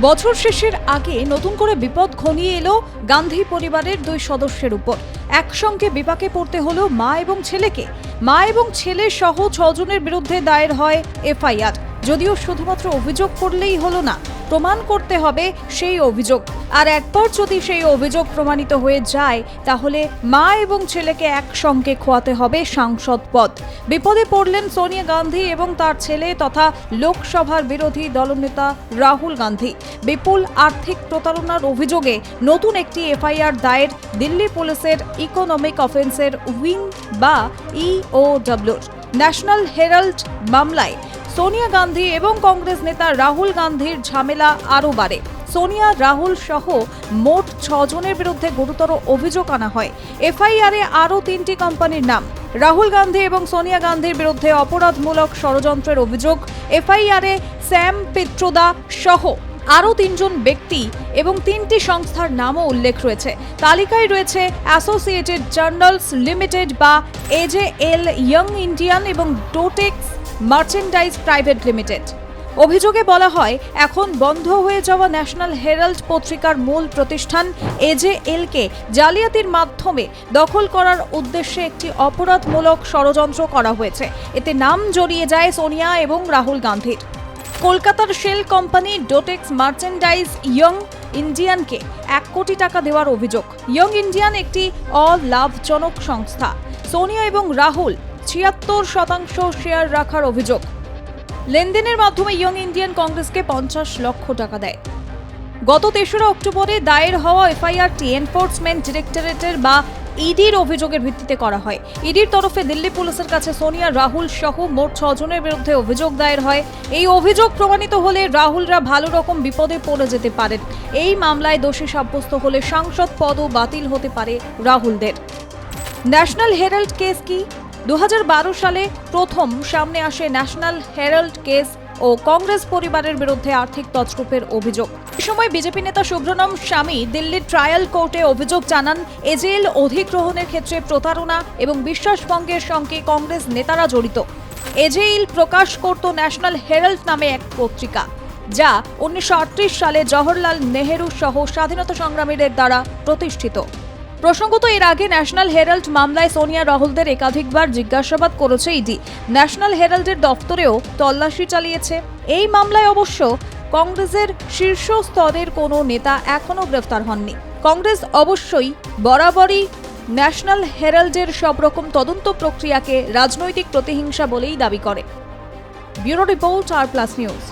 বছর শেষের আগে নতুন করে বিপদ ঘনিয়ে এলো গান্ধী পরিবারের দুই সদস্যের উপর। একসঙ্গে বিপাকে পড়তে হলো মা এবং ছেলেকে। মা এবং ছেলে সহ ছজনের বিরুদ্ধে দায়ের হয় এফআইআর। যদিও শুধুমাত্র অভিযোগ করলেই হলো না, প্রমাণ করতে হবে সেই অভিযোগ। আর একবার যদি সেই অভিযোগ প্রমাণিত হয়ে যায়, তাহলে মা এবং ছেলেকে একসঙ্গে খোয়াতে হবে সাংসদ পদ। বিপদে পড়লেন সোনিয়া গান্ধী এবং তার ছেলে তথা লোকসভার বিরোধী দলনেতা রাহুল গান্ধী। বিপুল আর্থিক প্রতারণার অভিযোগে নতুন একটি এফআইআর দায়ের দিল্লি পুলিশের ইকোনমিক অফেন্সের উইং বা ইওডব্লিউর ন্যাশনাল হেরাল্ড মামলায় সোনিয়া গান্ধী এবং কংগ্রেস নেতা রাহুল গান্ধীর ঝামেলা আরও বাড়ে। সোনিয়া, রাহুল সহ মোট ছজনের বিরুদ্ধে গুরুতর অভিযোগ আনা হয়। এফআইআরে আরও তিনটি কোম্পানির নাম। রাহুল গান্ধী এবং সোনিয়া গান্ধীর বিরুদ্ধে অপরাধমূলক ষড়যন্ত্রের অভিযোগ। এফআইআরে স্যাম পেট্রোদা সহ আরও তিনজন ব্যক্তি এবং তিনটি সংস্থার নামও উল্লেখ রয়েছে। তালিকায় রয়েছে অ্যাসোসিয়েটেড জার্নালস লিমিটেড বা এজেএল ইয়ং ইন্ডিয়ান এবং ডোটেক্স মার্চেন্ডাইজ প্রাইভেট লিমিটেড অভিযোগে বলা হয়, এখন বন্ধ হয়ে যাওয়া ন্যাশনাল হেরাল্ড পত্রিকার মূল প্রতিষ্ঠান এজেএলকে জালিয়াতির মাধ্যমে দখল করার উদ্দেশ্যে একটি অপরাধমূলক ষড়যন্ত্র করা হয়েছে। এতে নাম জড়িয়ে যায় সোনিয়া এবং রাহুল গান্ধীর। কলকাতার shell company Dotex merchandise Young ইন্ডিয়ানকে এক কোটি টাকা দেওয়ার অভিযোগ। ইয়ং ইন্ডিয়ান একটি অলাভজনক সংস্থা। সোনিয়া এবং রাহুল ছিয়াত্তর শতাংশ শেয়ার রাখার অভিযোগ। লেনদেনের মাধ্যমে ইয়ং ইন্ডিয়ান কংগ্রেসকে পঞ্চাশ লক্ষ টাকা দেয়। গত তেসরা অক্টোবরে দায়ের হওয়া এফআইআরটি এনফোর্সমেন্ট ডিরেক্টরেটের বা ইডির অভিযোগের ভিত্তিতে করা হয়। ইডির তরফে দিল্লি পুলিশের কাছে সোনিয়া, রাহুল সহ মোট ছজনের বিরুদ্ধে অভিযোগ দায়ের হয়। এই অভিযোগ প্রমাণিত হলে রাহুলরা ভালো রকম বিপদে পড়ে যেতে পারেন। এই মামলায় দোষী সাব্যস্ত হলে সাংসদ পদও বাতিল হতে পারে রাহুলদের। ন্যাশনাল হেরাল্ড কেস কি? দু হাজার বারো সালে প্রথম সামনে আসে ন্যাশনাল হেরাল্ড কেস ও কংগ্রেস পরিবারের বিরুদ্ধে আর্থিক তছরূপের অভিযোগ। এ সময় বিজেপি নেতা সুব্রনম স্বামী দিল্লির ট্রায়াল কোর্টে অভিযোগ জানান, এজেএল অধিগ্রহণের ক্ষেত্রে প্রতারণা এবং বিশ্বাসভঙ্গের সঙ্গে কংগ্রেস নেতারা জড়িত। এজেইল প্রকাশ করত ন্যাশনাল হেরাল্ড নামে এক পত্রিকা, যা উনিশশো আটত্রিশ সালে জওহরলাল নেহেরু সহ স্বাধীনতা সংগ্রামীদের দ্বারা প্রতিষ্ঠিত। প্রসঙ্গত, এর আগে ন্যাশনাল হেরাল্ড মামলায় সোনিয়া রাহুলদের একাধিকবার জিজ্ঞাসাবাদ করেছে ইডি। ন্যাশনাল হেরাল্ডের দফতরেও তল্লাশি চালিয়েছে। এই মামলায় অবশ্য কংগ্রেসের শীর্ষ স্তরের কোনো নেতা এখনও গ্রেফতার হননি। কংগ্রেস অবশ্যই বরাবরই ন্যাশনাল হেরাল্ডের সব রকম তদন্ত প্রক্রিয়াকে রাজনৈতিক প্রতিহিংসা বলেই দাবি করে। Bureau report R plus news.